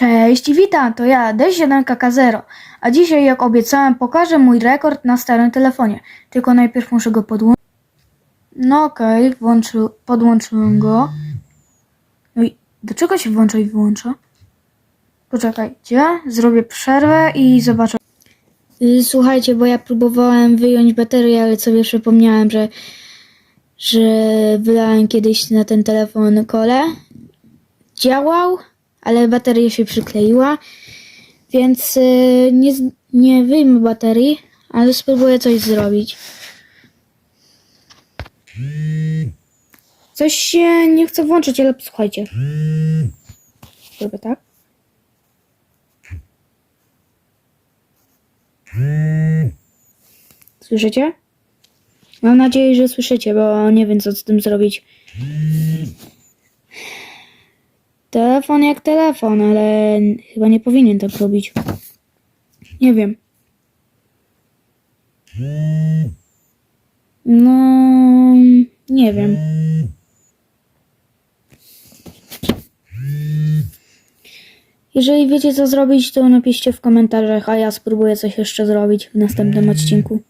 Cześć, witam, to ja, D7KK0, a dzisiaj jak obiecałem pokażę mój rekord na starym telefonie, tylko najpierw muszę go podłączyć. No okej, włączy, podłączyłem go. No i do czego się włącza i wyłącza? Poczekajcie, zrobię przerwę i zobaczę. Słuchajcie, bo ja próbowałem wyjąć baterię, ale sobie przypomniałem, że, że wylałem kiedyś na ten telefon kole. Działał, ale bateria się przykleiła, więc y, nie, nie wyjmę baterii, ale spróbuję coś zrobić. Coś się nie chce włączyć, ale posłuchajcie. Zrobię tak. Słyszycie? Mam nadzieję, że słyszycie, bo nie wiem co z tym zrobić. Telefon jak telefon, ale chyba nie powinien tak robić. Nie wiem. No, nie wiem. Jeżeli wiecie co zrobić, to napiszcie w komentarzach, a ja spróbuję coś jeszcze zrobić w następnym odcinku.